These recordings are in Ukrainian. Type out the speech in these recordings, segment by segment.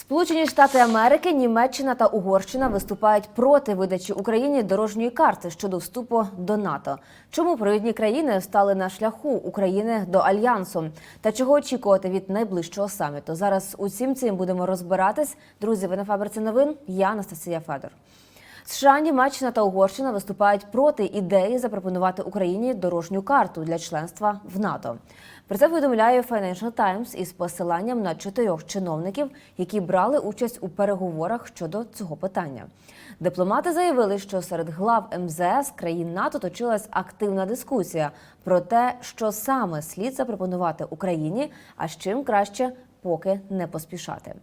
Сполучені Штати Америки, Німеччина та Угорщина виступають проти видачі Україні дорожньої карти щодо вступу до НАТО. Чому провідні країни стали на шляху України до альянсу? Та чого очікувати від найближчого саміту? Зараз усім цим будемо розбиратись. Друзі, ви на фабриці новин. Я Анастасія Федор. США, Німеччина та Угорщина виступають проти ідеї запропонувати Україні дорожню карту для членства в НАТО. Про це повідомляє Financial Times із посиланням на чотирьох чиновників, які брали участь у переговорах щодо цього питання. Дипломати заявили, що серед глав МЗС країн НАТО точилась активна дискусія про те, що саме слід запропонувати Україні, а з чим краще поки не поспішати.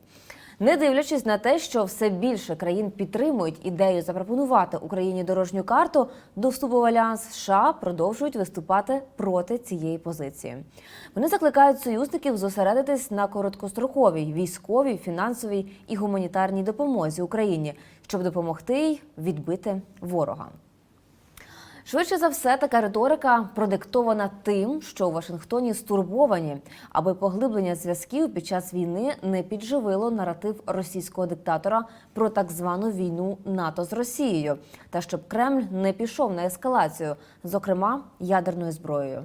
Не дивлячись на те, що все більше країн підтримують ідею запропонувати Україні дорожню карту до вступу в альянс, США продовжують виступати проти цієї позиції. Вони закликають союзників зосередитись на короткостроковій військовій, фінансовій і гуманітарній допомозі Україні, щоб допомогти їй відбити ворога. Швидше за все, така риторика продиктована тим, що у Вашингтоні стурбовані, аби поглиблення зв'язків під час війни не підживило наратив російського диктатора про так звану війну НАТО з Росією, та щоб Кремль не пішов на ескалацію, зокрема ядерною зброєю.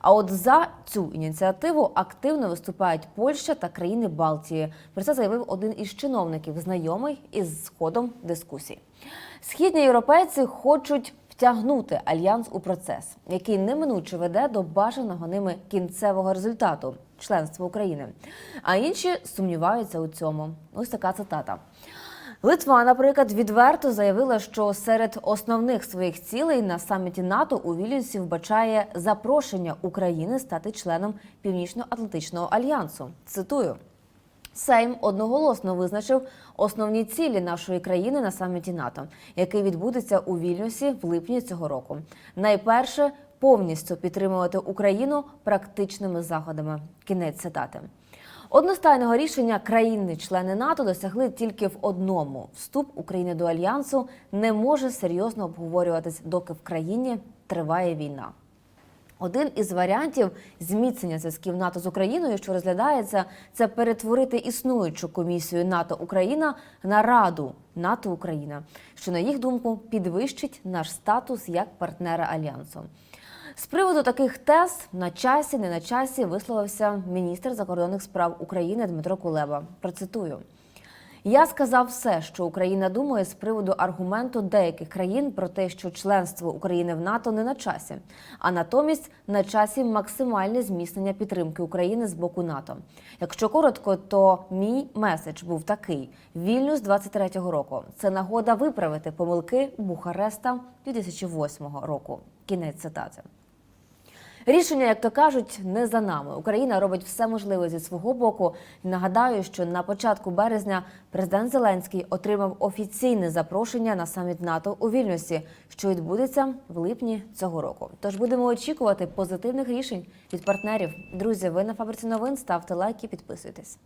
А от за цю ініціативу активно виступають Польща та країни Балтії. Про це заявив один із чиновників, знайомий із ходом дискусій. Східні європейці хочуть втягнути альянс у процес, який неминуче веде до бажаного ними кінцевого результату членства України. А інші сумніваються у цьому. Ось така цитата. Литва, наприклад, відверто заявила, що серед основних своїх цілей на саміті НАТО у Вільнюсі вбачає запрошення України стати членом Північно-Атлантичного альянсу. Цитую. Сейм одноголосно визначив основні цілі нашої країни на саміті НАТО, який відбудеться у Вільнюсі в липні цього року. Найперше повністю підтримувати Україну практичними заходами. Кінець цитати. Одностайного рішення країни-члени НАТО досягли тільки в одному: вступ України до альянсу не може серйозно обговорюватись, доки в країні триває війна. Один із варіантів зміцнення зв'язків НАТО з Україною, що розглядається, це перетворити існуючу комісію НАТО Україна на Раду НАТО Україна, що на їх думку підвищить наш статус як партнера альянсу. З приводу таких тез на часі, не на часі висловився міністр закордонних справ України Дмитро Кулеба. Процитую. Я сказав все, що Україна думає з приводу аргументу деяких країн про те, що членство України в НАТО не на часі, а натомість на часі максимальне зміцнення підтримки України з боку НАТО. Якщо коротко, то мій меседж був такий: Вільнюс 23-го року. Це нагода виправити помилки Бухареста 2008 року. Кінець цитати. Рішення, як то кажуть, не за нами. Україна робить все можливе зі свого боку. Нагадаю, що на початку березня президент Зеленський отримав офіційне запрошення на саміт НАТО у Вільнюсі, що відбудеться в липні цього року. Тож будемо очікувати позитивних рішень від партнерів. Друзі, ви на фабриці новин ставте лайки, підписуйтесь.